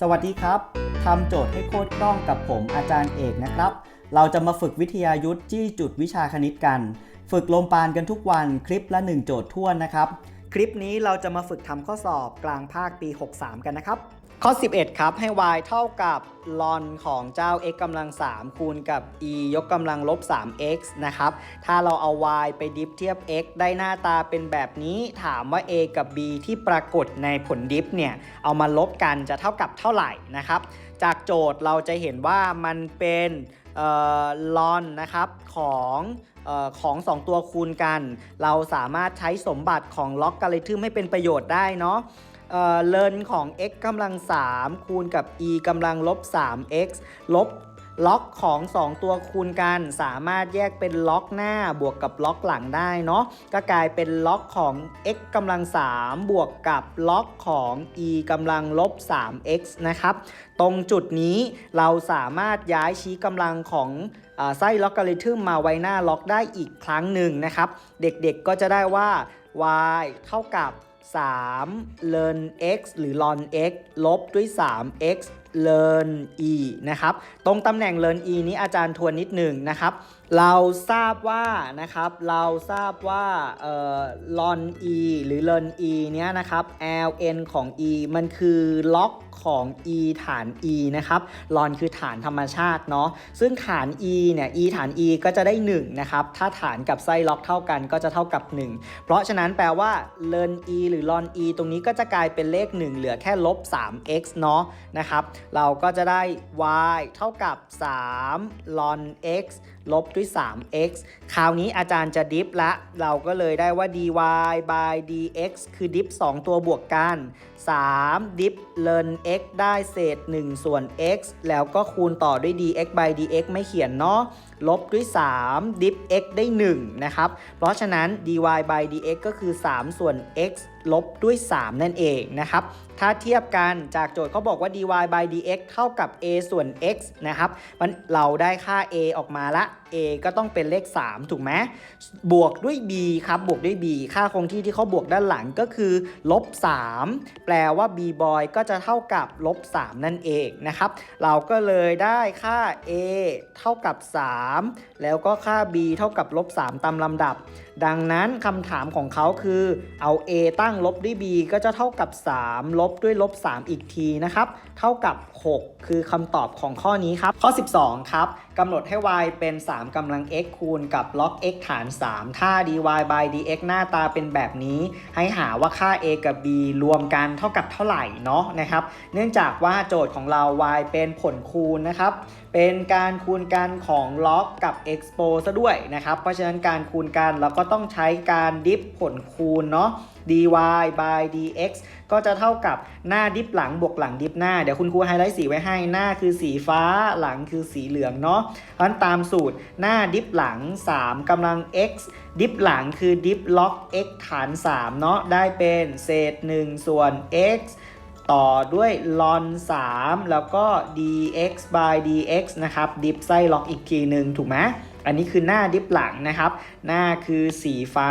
สวัสดีครับ ทำโจทย์ให้โคตรกล้องกับผมอาจารย์เอกนะครับ เราจะมาฝึกวิทยายุทธ์จี้จุดวิชาคณิตกัน ฝึกลมปานกันทุกวันคลิปละ 1 โจทย์ท่วนะครับ คลิปนี้เราจะมาฝึกทำข้อสอบกลางภาคปี 63 กันนะครับ ข้อ 11 ครับ ให้ y เท่ากับลอนของเจ้า x กำลัง 3 คูณกับ e ยกกำลังลบ 3x นะครับ ถ้าเราเอา y ไปดิฟเทียบ x ได้หน้าตาเป็นแบบนี้ ถามว่า a กับ b ที่ปรากฏในผลดิฟเนี่ย เอามาลบกันจะเท่ากับเท่าไหร่นะครับ จากโจทย์เราจะเห็นว่ามันเป็นลอนนะครับของออของ 2 ตัวคูณกัน เราสามารถใช้สมบัติของล็อกกาลิทึมให้เป็นประโยชน์ได้เนาะ เอ่อเลนของ x กำลัง 3 คูณกับ e กำลังลบ 3x ลบล็อกของ 2 ตัวคูณกัน สามารถแยกเป็นล็อกหน้าบวกกับล็อกหลังได้เนาะก็กลายเป็นล็อกของ x กำลัง 3 บวกกับล็อกของ e กำลังลบ 3x นะครับ ตรงจุดนี้เราสามารถย้ายชี้กำลังของอไส้ล็อกกาลิทึมมาไว้หน้าล็อกได้อีกครั้งหนึ่งนะครับ เด็กๆก็จะได้ว่า y เท่ากับ 3 learn x หรือ ln x ลบด้วย 3x learn e นะครับ ตรงตำแหน่ง learn e นี้อาจารย์ทวนนิดหนึ่งนะครับ เราทราบว่านะครับ เราทราบว่าเอ่อ ln e หรือ learn e เนี้ยนะครับ ln ของ e มันคือล็อกของ e ฐาน e นะครับ ln คือฐานธรรมชาติเนาะ ซึ่งฐาน e เนี่ย e ฐาน e ก็จะได้1นะครับ ถ้าฐานกับไส้ล็อกเท่ากันก็จะเท่ากับ 1 เพราะฉะนั้นแปลว่า learn e หรือ ln e ตรงนี้ก็จะกลายเป็นเลข 1 เหลือแค่ลบ 3x เนาะนะครับเราก็จะได้ y เท่ากับ3 ln x ลบด้วย 3x คราวนี้อาจารย์จะดิฟละ เราก็เลยได้ว่า dy by dx คือดิฟ2 ตัวบวกกัน 3 ดิฟ learn x ได้เศษ 1 ส่วน x แล้วก็คูณต่อด้วย dx by dx ไม่เขียนเนาะ ลบด้วย 3 ดิฟ x ได้ 1 นะครับ เพราะฉะนั้น dy by dx ก็คือ 3 ส่วน x ลบด้วย 3 นั่นเองนะครับ ถ้าเทียบกันจากโจทย์เขาบอกว่า dy by dx เท่ากับ a ส่วน x นะครับมันเราได้ค่า a ออกมาละ a ก็ต้องเป็นเลข 3 ถูกไหมบวกด้วย b ครับ บวกด้วย b ค่าคงที่ที่เขาบวกด้านหลังก็คือลบ3แปลว่า b boy ก็จะเท่ากับลบ3นั่นเองนะครับ เราก็เลยได้ค่า a เท่ากับ 3 แล้วก็ค่า b เท่ากับลบ3ตามลำดับ ดังนั้นคำถามของเขาคือเอา a ตั้งลบด้วย b ก็จะเท่ากับ 3 ลบด้วยลบ 3 อีกทีนะครับ เท่ากับ 6 คือคำตอบของข้อนี้ครับ ข้อ 12 ครับกำหนดให้ y เป็น 3กำลัง x คูณกับล็อก x ฐาน 3 ถ้า dy by dx หน้าตาเป็นแบบนี้ ให้หาว่าค่า a กับ b รวมกันเท่ากับเท่าไหร่เนาะนะครับ เนื่องจากว่าโจทย์ของเรา y เป็นผลคูณนะครับ เป็นการคูณกันของล็อกกับ expo ซะด้วยนะครับ เพราะฉะนั้นการคูณกันเราก็ต้องใช้การดิฟผลคูณเนาะ dy by dx ก็จะเท่ากับหน้าดิฟหลังบวกหลังดิฟหน้า เดี๋ยวคุณครูไฮไลท์สีไว้ให้หน้าคือสีฟ้าหลังคือสีเหลืองเนาะเพราะนั้นตามสูตรหน้าดิฟหลัง 3กำลัง x ดิฟหลังคือดิฟล็อก x ฐาน 3 เนาะได้เป็นเศษ 1 ส่วน x ต่อด้วย ln 3แล้วก็ dx by dx นะครับ ดิฟไส้ล็อกอีกทีหนึ่งถูกไหม อันนี้คือหน้าดิฟหลังนะครับ หน้าคือสีฟ้า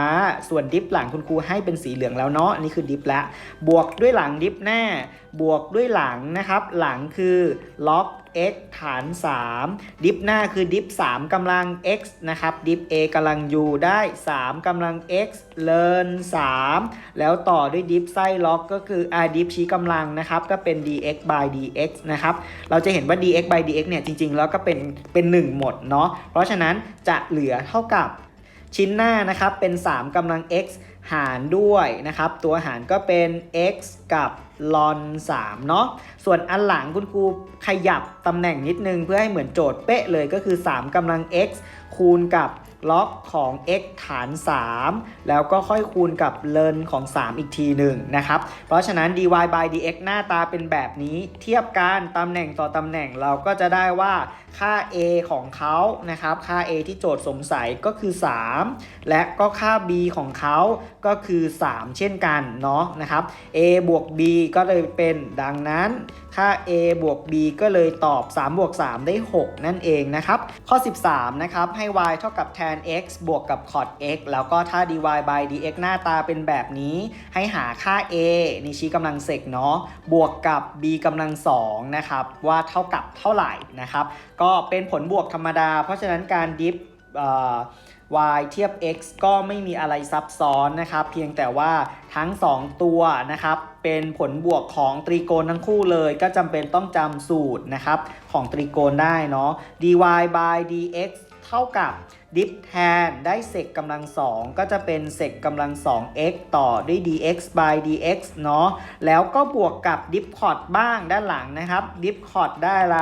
ส่วนดิฟหลังคุณครูให้เป็นสีเหลืองแล้วเนาะ อันนี้คือดิฟละ บวกด้วยหลังดิฟหน้า บวกด้วยหลังนะครับ หลังคือล็อก x ฐาน 3 ดิฟหน้าคือดิฟ3กำลัง x นะครับ ดิฟ a กำลัง u ได้ 3กำลัง x เลิน3 แล้วต่อด้วยดิฟไส้ล็อกก็คืออ่าดิฟชี้กำลังนะครับ ก็เป็น dx by dx นะครับ เราจะเห็นว่า dx by dx เนี่ย จริง ๆ แล้วก็เป็นเป็น 1 หมดเนาะ เพราะฉะนั้นจะเหลือเท่ากับชิ้นหน้านะครับ เป็น 3กำลัง x หารด้วยนะครับ ตัวหารก็เป็น x กับ ลอน3เนาะส่วนอันหลังคุณครูขยับตำแหน่งนิดนึงเพื่อให้เหมือนโจทย์เป๊ะเลยก็คือ 3กำลัง x คูณกับล็อกของ x ฐาน 3 แล้วก็ค่อยคูณกับเลนของ 3 อีกทีหนึ่งนะครับ เพราะฉะนั้น dy by dx หน้าตาเป็นแบบนี้ เทียบกันตำแหน่งต่อตำแหน่งเราก็จะได้ว่าค่า a ของเขานะครับ ค่า a ที่โจทย์สงสัยก็คือ 3 และก็ค่า b ของเขาก็คือ 3 เช่นกันเนาะนะครับ a บวก b ก็เลยเป็นดังนั้น ค่า a บวก b ก็เลยตอบ 3 บวก 3 ได้ 6 นั่นเองนะครับ ข้อ 13 นะครับ ให้ y เท่ากับแทน tan x บวกกับ cot x แล้วก็ถ้า dy by dx หน้าตาเป็นแบบนี้ ให้หาค่า a นี่ชี้กำลังเสกเนาะ บวกกับ b กำลังสองนะครับ ว่าเท่ากับเท่าไหร่นะครับ ก็เป็นผลบวกธรรมดา เพราะฉะนั้นการดิฟ y เทียบ x ก็ไม่มีอะไรซับซ้อนนะครับ เพียงแต่ว่าทั้ง 2 ตัวนะครับ เป็นผลบวกของตรีโกณทั้งคู่เลย ก็จำเป็นต้องจำสูตรนะครับ ของตรีโกณได้เนาะ dy by dx เท่ากับ ดิฟแทนได้เศษกำลังสองก็จะเป็นเศษกำลังสอง x ต่อด้วย dx by dx เนาะแล้วก็บวกกับดิฟคอร์ดบ้างด้านหลังนะครับดิฟคอร์ดได้อะไร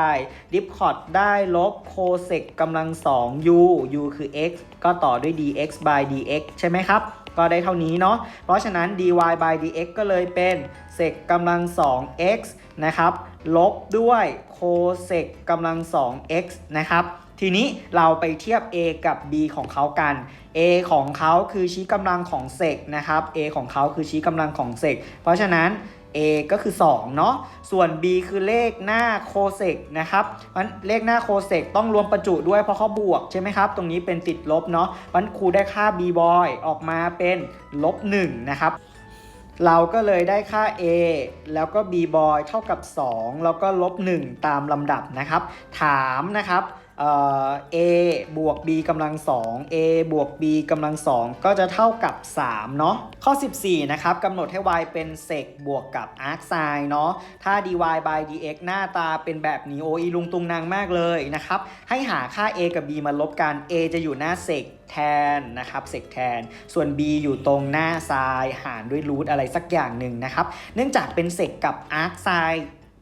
ดิฟคอร์ดได้ลบโคเศษกำลังสอง u u คือ x ก็ต่อด้วย dx by dx ใช่ไหมครับ ก็ได้เท่านี้เนาะเพราะฉะนั้น dy by dx ก็เลยเป็นเศษกำลังสอง x นะครับลบด้วยโคเศษกำลังสอง x นะครับ ทีนี้เราไปเทียบ a กับ b ของเขากัน a ของเขาคือชี้กำลังของเศษนะครับ a ของเขาคือชี้กำลังของเศษเพราะฉะนั้น a ก็คือ 2 เนาะ ส่วน b คือเลขหน้าโคเซกนะครับมันเลขหน้าโคเซกต้องรวมประจุด้วยเพราะเขาบวกใช่ไหมครับ ตรงนี้เป็นติดลบเนาะมันครูได้ค่า b boy ออกมาเป็นลบ1นะครับ เราก็เลยได้ค่า a แล้วก็ b boy เท่ากับ 2 แล้วก็ลบ1ตามลำดับนะครับ ถามนะครับ เอ่อ a บวก b กำลัง2 a บวก b กำลัง2ก็จะเท่ากับ 3 เนาะ ข้อ 14 นะครับกำหนดให้ y เป็นเซกบวกกับ arc sin เนาะ ถ้า dy by dx หน้าตาเป็นแบบนี้โออีลุงตุงนางมากเลยนะครับ ให้หาค่า a กับ b มาลบกัน a จะอยู่หน้าเซกแทนนะครับเซกแทน ส่วน b อยู่ตรงหน้าไซน์หารด้วยรูทอะไรสักอย่างหนึ่งนะครับ เนื่องจากเป็นเซกกับ arc sin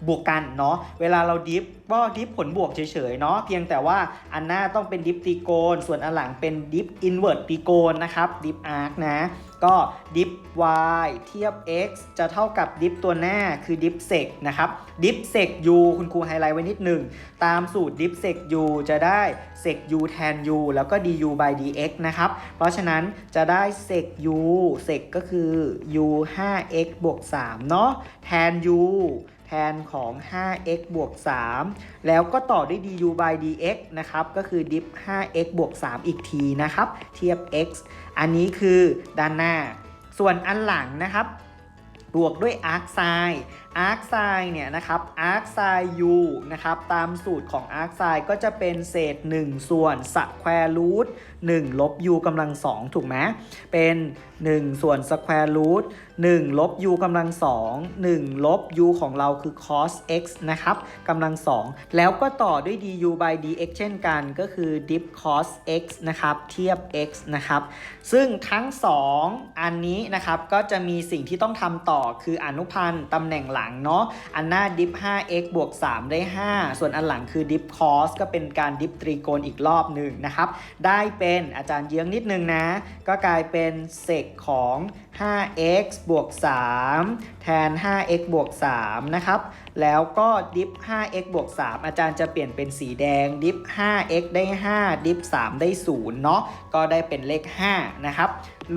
บวกกันเนาะเวลาเราดิฟก็ดิฟผลบวกเฉยๆเนาะเพียงแต่ว่าอันหน้าต้องเป็นดิฟตรีโกณส่วนอันหลังเป็นดิฟอินเวอร์ตตรีโกณนะครับดิฟอาร์คนะ ก็ดิฟ y เทียบ x จะเท่ากับดิฟตัวหน้าคือดิฟเซกนะครับดิฟเซก u คุณครูไฮไลท์ไว้นิดหนึ่ง ตามสูตรดิฟเซก u จะได้เซก u แทน u แล้วก็ du by dx นะครับเพราะฉะนั้นจะได้เซก u เซกก็คือ u 5x บวก3เนาะแทน u แทนของ 5x บวก 3 แล้วก็ต่อด้วย du by dx นะครับ ก็คือดิฟ 5x บวก 3 อีกทีนะครับ เทียบ x อันนี้คือด้านหน้า ส่วนอันหลังนะครับ บวกด้วย arc sin arc sin เนี่ยนะครับ arc sin u นะครับตามสูตรของ arc sin ก็จะเป็นเศษ 1 ส่วน square root 1ลบ u กำลัง 2 ถูกไหมเป็น 1 ส่วน square root 1ลบ u กำลัง 2 1 ลบ u ของเราคือ cos x นะครับกำลัง 2 แล้วก็ต่อด้วย du by dx เช่นกันก็คือ diff cos x นะครับเทียบ x นะครับซึ่งทั้ง 2 อันนี้นะครับก็จะมีสิ่งที่ต้องทำต่อคืออนุพันธ์ตำแหน่งหลังเนาะ อันหน้าดิฟ 5x บวก 3 ได้ 5 ส่วนอันหลังคือดิฟคอสก็เป็นการดิฟตรีโกณอีกรอบหนึ่งนะครับ ได้เป็นอาจารย์เยื้องนิดนึงนะ ก็กลายเป็นเศษของ 5x บวก 3 แทน 5x บวก 3 นะครับ แล้วก็ดิฟ 5x บวก 3 อาจารย์จะเปลี่ยนเป็นสีแดง ดิฟ 5x ได้ 5 ดิฟ 3 ได้0เนาะก็ได้เป็นเลข 5 นะครับ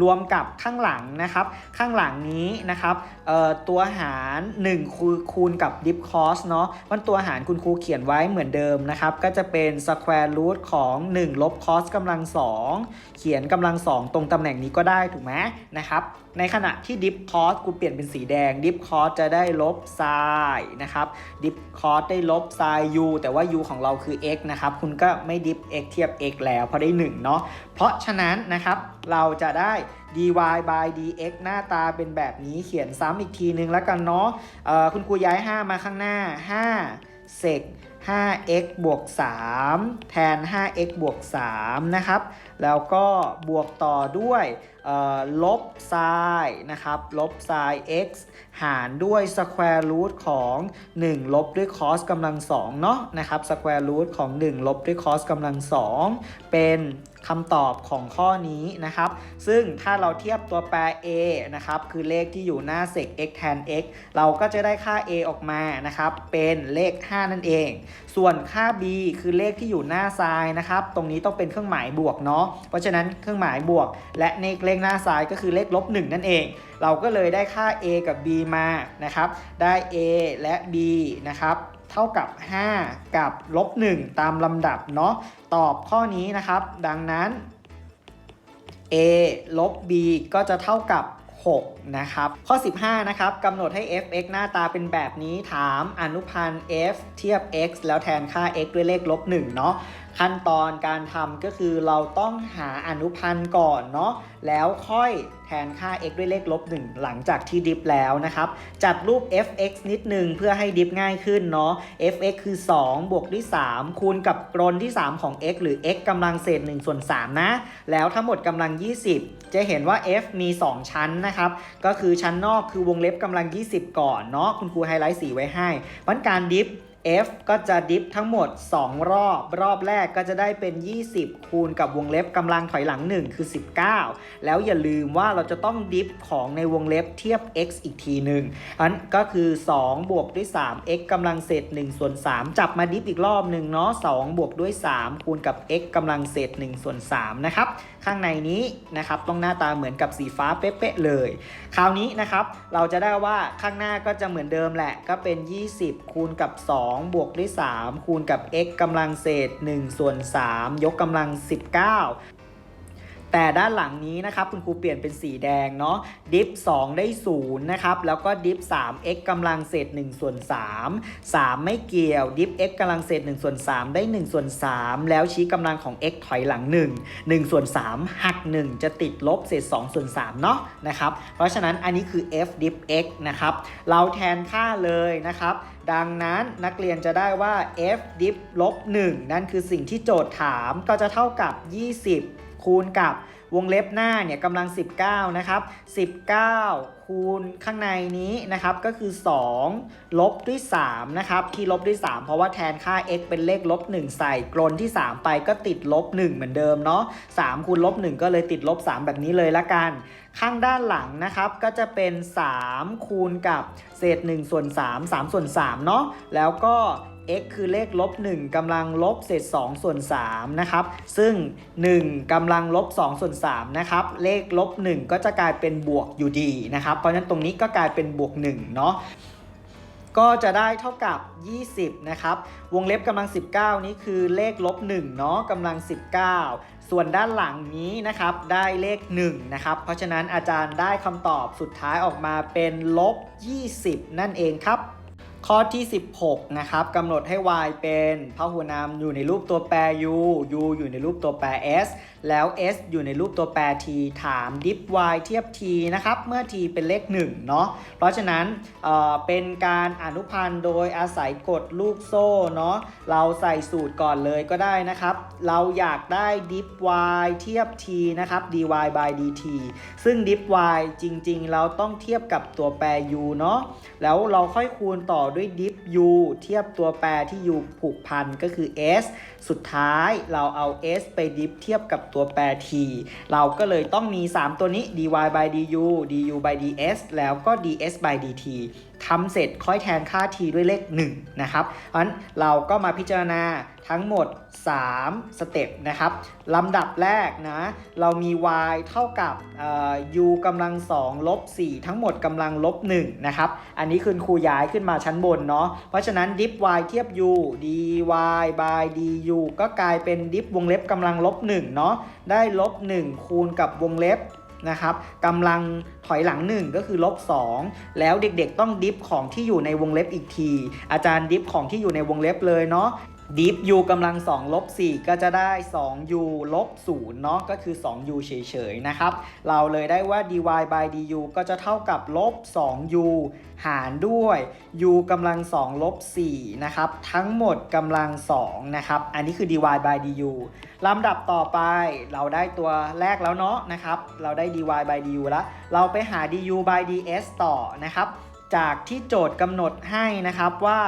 รวมกับข้างหลังนะครับ ข้างหลังนี้นะครับตัวหาร 1 คูณคูณกับดิฟคอสเนาะมันตัวหารคุณครูเขียนไว้เหมือนเดิมนะครับ ก็จะเป็นสแควร์รูทของ 1 ลบคอสกำลัง 2 เขียนกำลัง 2 ตรงตำแหน่งนี้ก็ได้ถูกไหมนะครับ ในขณะที่ดิฟคอสกูเปลี่ยนเป็นสีแดงดิฟคอสจะได้ลบไซน์นะครับดิฟคอสได้ลบไซน์ u แต่ว่า u ของเราคือ x นะครับคุณก็ไม่ดิฟ x เทียบ x แล้วเพราะได้1เนาะเพราะฉะนั้นนะครับเราจะได้ dy by dx หน้าตาเป็นแบบนี้เขียนซ้ำอีกทีนึงแล้วกันเนาะคุณครูย้าย 5 มาข้างหน้า 5เศษ 5x บวก 3 แทน 5x บวก 3 นะครับแล้วก็บวกต่อด้วยลบไซน์นะครับ ลบไซน์ x หารด้วย square root ของ 1 ลบด้วย cos กำลัง2เนาะนะครับ square root ของ 1 ลบด้วย cos กำลัง2เป็นคำตอบของข้อนี้นะครับ ซึ่งถ้าเราเทียบตัวแปร a นะครับ คือเลขที่อยู่หน้าเศษ x แทน x เราก็จะได้ค่า a ออกมานะครับ เป็นเลข 5 นั่นเอง ส่วนค่า b คือเลขที่อยู่หน้าซ้ายนะครับ ตรงนี้ต้องเป็นเครื่องหมายบวกเนาะ เพราะฉะนั้นเครื่องหมายบวก และในเลขหน้าซ้ายก็คือเลขลบ1นั่นเอง เราก็เลยได้ค่า a กับ b มานะครับ ได้ a และ b นะครับเท่ากับ 5 กับลบ1ตามลำดับเนาะ ตอบข้อนี้นะครับ ดังนั้น a ลบ b ก็จะเท่ากับ 6 นะครับ ข้อ 15 นะครับกำหนดให้ f(x) หน้าตาเป็นแบบนี้ถามอนุพันธ์ f เทียบ x แล้วแทนค่า x ด้วยเลขลบ1เนาะ ขั้นตอนการทำก็คือเราต้องหาอนุพันธ์ก่อนเนาะแล้วค่อยแทนค่า x ด้วยเลขลบ1หลังจากที่ดิฟแล้วนะครับ จัดรูป f(x) นิดนึงเพื่อให้ดิฟง่ายขึ้นเนาะ f(x) คือ 2 บวกด้วย 3 คูณกับกรนที่ 3 ของ x หรือ x กำลังเศษ1ส่วน3นะ แล้วทั้งหมดกำลัง 20 จะเห็นว่า f มี 2 ชั้นนะครับ ก็คือชั้นนอกคือวงเล็บกำลัง 20 ก่อนเนาะคุณครูไฮไลท์สีไว้ให้เพราะการดิฟ f ก็จะดิฟทั้งหมด 2 รอบ รอบแรกก็จะได้เป็น 20 คูณกับวงเล็บกำลังถอยหลัง 1 คือ 19 แล้วอย่าลืมว่าเราจะต้องดิฟของในวงเล็บเทียบ x อีกทีหนึ่งอันก็คือ 2 บวกด้วย 3 x กำลังเศษ1ส่วน 3 จับมาดิฟอีกรอบหนึ่งเนาะ2บวกด้วย 3 คูณกับ x กำลังเศษ1ส่วน3นะครับ ข้างในนี้นะครับต้องหน้าตาเหมือนกับสีฟ้าเป๊ะๆเลย คราวนี้นะครับเราจะได้ว่าข้างหน้าก็จะเหมือนเดิมแหละ ก็เป็น 20 คูณกับ 2 บวกด้วย 3 คูณกับ x กำลังเศษ1ส่วน3ยกกำลัง 19 แต่ด้านหลังนี้นะครับคุณครูเปลี่ยนเป็นสีแดงเนาะดิฟ 2 ได้0นะครับแล้วก็ดิฟ 3x กำลังเศษ1ส่วน3 3 ไม่เกี่ยวดิฟ x กำลังเศษ1ส่วน3 ได้ 1 ส่วน 3 แล้วชี้กำลังของ x ถอยหลัง 1 1 ส่วน 3 หัก 1 จะติดลบเศษ 2 ส่วน3เนาะนะครับเพราะฉะนั้นอันนี้คือ f diff x นะครับเราแทนค่าเลยนะครับดังนั้นนักเรียนจะได้ว่า f diff ลบ1นั่นคือสิ่งที่โจทย์ถามก็จะเท่ากับ 20 คูณกับวงเล็บหน้าเนี่ยกำลัง 19 นะครับ 19 คูณข้างในนี้นะครับก็คือ 2 ลบด้วย 3 นะครับที่ลบด้วย 3 เพราะว่าแทนค่า x เป็นเลขลบ 1 ใส่กลนที่ 3 ไปก็ติดลบ 1 เหมือนเดิมเนาะ3คูณลบ 1 ก็เลยติดลบ 3 แบบนี้เลยละกัน ข้างด้านหลังนะครับก็จะเป็น 3 คูณกับเศษ1ส่วน3 3 ส่วน3เนาะแล้วก็ x คือเลขลบ1กำลังลบเศษ2ส่วน3นะครับซึ่ง 1กำลังลบ2ส่วน3นะครับเลขลบ 1 ก็จะกลายเป็นบวกอยู่ดีนะครับเพราะฉะนั้นตรงนี้ก็กลายเป็นบวก1เนาะก็จะได้เท่ากับ 20 นะครับ วงเล็บกำลัง 19 นี้คือเลขลบ1เนาะกำลัง 19 ส่วนด้านหลังนี้นะครับ ได้เลข1นะครับ เพราะฉะนั้นอาจารย์ได้คำตอบสุดท้ายออกมาเป็นลบ 20 นั่นเองครับ ข้อที่ 16 นะครับกำหนดให้ y เป็นพหุนามอยู่ในรูปตัวแปร u u อยู่ในรูปตัวแปร s แล้ว s อยู่ในรูปตัวแปร t ถาม diff y เทียบ t นะครับ เมื่อ t เป็นเลข1เนาะเพราะฉะนั้นเอ่อเป็นการอนุพันธ์โดยอาศัยกฎลูกโซ่เนาะเราใส่สูตรก่อนเลยก็ได้นะครับ เราอยากได้ diff y เทียบ t นะครับ dy by dt ซึ่ง diff y จริง ๆ เราต้องเทียบกับตัวแปร u เนาะแล้วเราค่อยคูณต่อด้วย dip u เทียบตัวแปรที่ u ผูกพันก็คือ s สุดท้ายเราเอา s ไป dip เทียบกับตัวแปร t เราก็เลยต้องมี 3 ตัวนี้ dy by du du by ds แล้วก็ ds by dt ทำเสร็จค่อยแทนค่า t ด้วยเลข1นะครับเพราะฉะนั้นเราก็มาพิจารณาทั้งหมด 3 สเต็ปนะครับลำดับแรกนะเรามี y เท่ากับ u กำลัง2ลบ4ทั้งหมดกำลังลบ1นะครับ อันนี้คือครูย้ายขึ้นมาชั้นบนเนาะ เพราะฉะนั้น diff y เทียบ u dy by du ก็กลายเป็น diff วงเล็บกำลังลบ1เนาะ ได้ลบ1คูณกับวงเล็บ นะครับกำลังถอยหลัง 1 ก็คือลบ2แล้วเด็กๆต้องดิฟของที่อยู่ในวงเล็บอีกที อาจารย์ดิฟของที่อยู่ในวงเล็บเลยเนาะ ดิฟ u กำลัง2ลบ4ก็จะได้ 2u ลบ0เนาะก็คือ 2u เฉยๆ นะครับ เราเลยได้ว่า dy by du ก็จะเท่ากับลบ 2u หารด้วย u กำลัง2ลบ4นะครับ ทั้งหมดกำลัง2นะครับ อันนี้คือ dy by du ลำดับต่อไปเราได้ตัวแรกแล้วเนาะนะครับ เราได้ dy by du แล้ว เราไปหา du by ds ต่อนะครับ จากที่โจทย์กำหนดให้นะครับว่า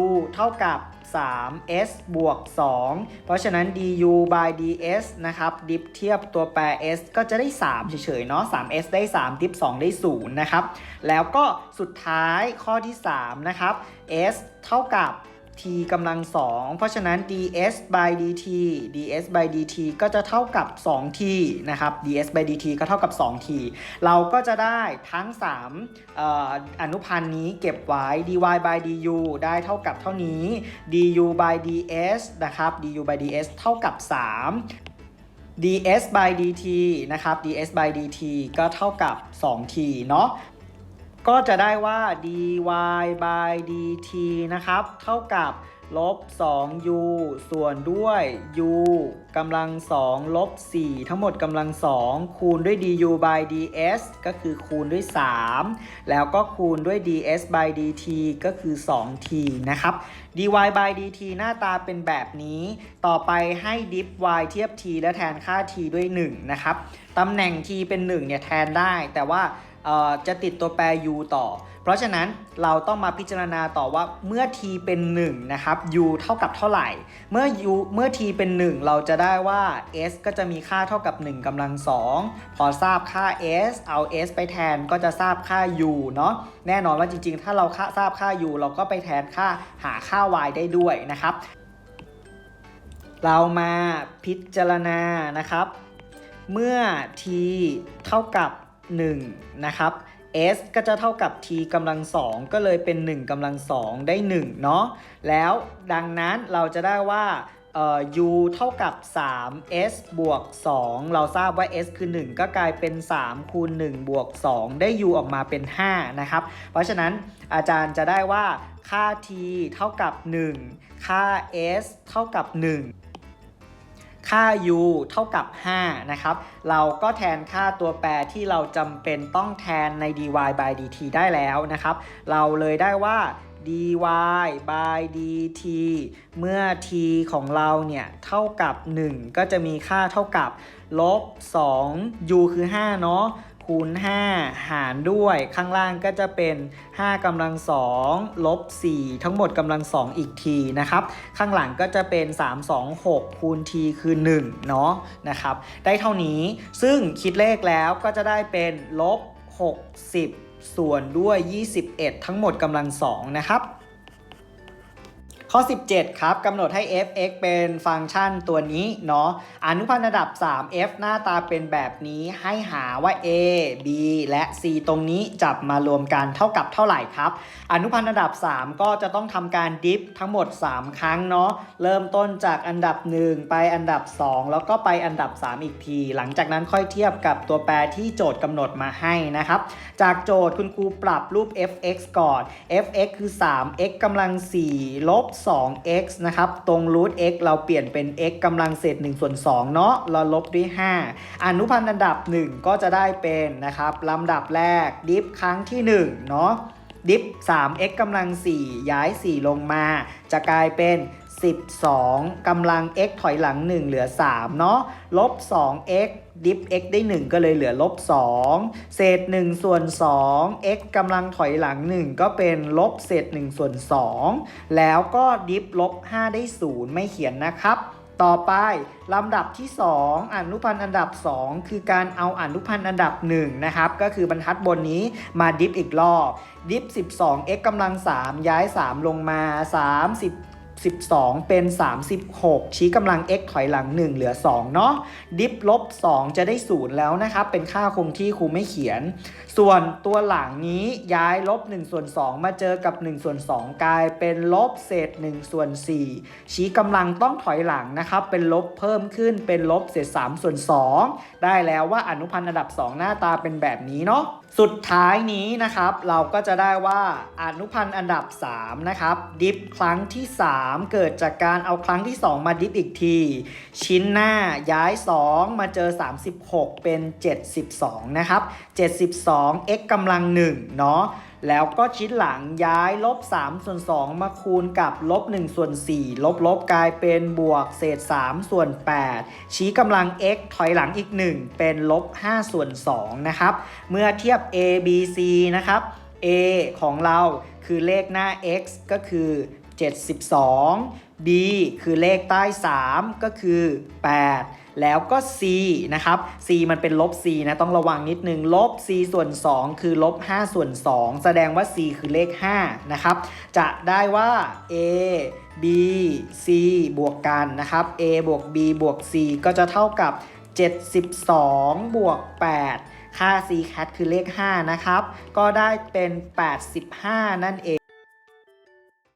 u เท่ากับ 3s บวก 2 เพราะฉะนั้น du by ds นะครับ ดิฟเทียบตัวแปร s ก็จะได้ 3 เฉยๆ เนาะ 3s ได้ 3 ดิฟ 2 ได้ 0 นะครับ แล้วก็สุดท้ายข้อที่ 3 นะครับ s เท่ากับ t กำลัง2เพราะฉะนั้น ds by dt ds by dt ก็จะเท่ากับ 2t นะครับ ds by dt ก็เท่ากับ 2t เราก็จะได้ทั้ง3ออนุพันธ์นี้เก็บไว้ dy by du ได้เท่ากับเท่านี้ du by ds นะครับ du by ds เท่ากับ 3 ds by dt นะครับ ds by dt ก็เท่ากับ 2t เนาะ ก็จะได้ว่า dy by dt นะครับ เท่ากับลบ 2u ส่วนด้วย u กำลัง 2 ลบ 4 ทั้งหมดกำลัง 2 คูณด้วย du by ds ก็คือคูณด้วย 3 แล้วก็คูณด้วย ds by dt ก็คือ 2t นะครับ dy by dt หน้าตาเป็นแบบนี้ ต่อไปให้ diff y เทียบ t และแทนค่า t ด้วย 1 นะครับ ตำแหน่ง t เป็น 1 เนี่ย แทนได้ แต่ว่า จะติดตัวแปร u ต่อ เพราะฉะนั้นเราต้องมาพิจารณาต่อว่าเมื่อ t เป็น 1 นะครับ u เท่ากับเท่าไหร่ เมื่อ u เมื่อ t เป็น 1 เราจะได้ว่า s ก็จะมีค่าเท่ากับ 1กำลัง 2 พอทราบค่า s เอา s ไปแทนก็จะทราบค่า u เนาะแน่นอนว่าจริงๆ ถ้าเราทราบค่า u เราก็ไปแทนค่าหาค่า y ได้ด้วยนะครับ เรามาพิจารณานะครับ เมื่อ t เท่ากับ 1 นะครับ s ก็จะเท่ากับ t กำลัง2ก็เลยเป็น 1กำลัง2ได้1เนาะแล้วดังนั้นเราจะได้ว่าเอ่อ u เท่ากับ 3 s บวก 2 เราทราบว่า s คือ 1 ก็กลายเป็น 3 คูณ 1 บวก 2 ได้ u ออกมาเป็น 5 นะครับ เพราะฉะนั้นอาจารย์จะได้ว่าค่า t เท่ากับ 1 ค่า s เท่ากับ 1 ค่า u เท่ากับ 5 นะครับ เราก็แทนค่าตัวแปรที่เราจำเป็นต้องแทนใน dy by dt ได้แล้วนะครับ เราเลยได้ว่า dy by dt เมื่อ t ของเราเนี่ยเท่ากับ 1 ก็จะมีค่าเท่ากับลบ2 u คือ5เนาะ คูณ 5 หารด้วยข้างล่างก็จะเป็น 5กำลัง2ลบ 4 ทั้งหมดกำลัง 2 อีกทีนะครับ ข้างหลังก็จะเป็น 3 2 6 คูณ t คือ 1 เนาะนะครับ ได้เท่านี้ซึ่งคิดเลขแล้วก็จะได้เป็นลบ 60 ส่วนด้วย 21 ทั้งหมดกำลัง2นะครับ ข้อ 17 ครับกำหนดให้ f(x) เป็นฟังก์ชันตัวนี้เนาะอนุพันธ์ระดับ 3 f หน้าตาเป็นแบบนี้ให้หาว่า a b และ c ตรงนี้จับมารวมกันเท่ากับเท่าไหร่ครับ อนุพันธ์ระดับ 3 ก็จะต้องทำการดิฟทั้งหมด 3 ครั้งเนาะเริ่มต้นจากอันดับ 1 ไปอันดับ 2 แล้วก็ไปอันดับ 3 อีกที หลังจากนั้นค่อยเทียบกับตัวแปรที่โจทย์กำหนดมาให้นะครับ จากโจทย์คุณครูปรับรูป f(x) ก่อน f(x) คือ 3x กำลัง4ลบ 2x นะครับ ตรง root x เราเปลี่ยนเป็น x กำลังเศษ1ส่วน2เนาะเราลบด้วย 5 อนุพันธ์อันดับ 1 ก็จะได้เป็นนะครับลำดับแรกดิฟครั้งที่ 1 เนาะดิฟ 3x กำลัง 4 ย้าย 4 ลงมา จะกลายเป็น 12กำลัง x ถอยหลัง 1 เหลือ 3 เนาะลบ 2x ดิฟ x ได้ 1 ก็เลยเหลือลบ 2 เศษ 1 ส่วน 2 x กำลังถอยหลัง 1 ก็เป็นลบเศษ 1 ส่วน 2 แล้วก็ดิฟลบ 5 ได้ 0 ไม่เขียนนะครับ ต่อไปลำดับที่ 2 อนุพันธ์อันดับ 2 คือการเอาอนุพันธ์อันดับ 1 นะครับ ก็คือบรรทัดบนนี้มาดิฟอีกรอบ ดิฟ 12x กำลัง 3 ย้าย 3 ลงมา30 12 เป็น 36 ชี้กำลัง x ถอยหลัง 1 เหลือ 2 เนาะดิฟลบ 2 จะได้ 0 แล้วนะครับ เป็นค่าคงที่ครูไม่เขียน ส่วนตัวหลังนี้ย้ายลบ1ส่วน2มาเจอกับ 1 ส่วน 2 กลายเป็นลบเศษ1ส่วน4ชี้กำลังต้องถอยหลังนะครับ เป็นลบเพิ่มขึ้นเป็นลบเศษ3ส่วน 2 ได้แล้วว่าอนุพันธ์อันดับ 2 หน้าตาเป็นแบบนี้เนาะ สุดท้ายนี้นะครับเราก็จะได้ว่าอนุพันธ์อันดับ 3 นะครับ ดิฟครั้งที่ 3 เกิดจากการเอาครั้งที่ 2 มาดิฟอีกที ชิ้นหน้าย้าย 2 มาเจอ 36 เป็น 72 นะครับ 72 x กำลัง1เนาะ แล้วก็ชิ้นหลังย้ายลบ3ส่วน2มาคูณกับลบ1ส่วน4ลบลบกลายเป็นบวกเศษ3ส่วน8ชี้กำลัง x ถอยหลังอีก 1 เป็นลบ5ส่วน2นะครับ เมื่อเทียบ a b c นะครับ a ของเราคือเลขหน้า x ก็คือ 72 b คือเลขใต้ 3 ก็คือ 8 แล้วก็ c นะครับ c มันเป็นลบ c นะต้องระวังนิดนึงลบ c ส่วน 2 คือลบ 5 ส่วน 2 แสดงว่า c คือเลข 5 นะครับ จะได้ว่า a b c บวกกันนะครับ a บวก b บวก c ก็จะเท่ากับ 72 บวก 8 ค่า c cat คือเลข 5 นะครับ ก็ได้เป็น 85 นั่นเอง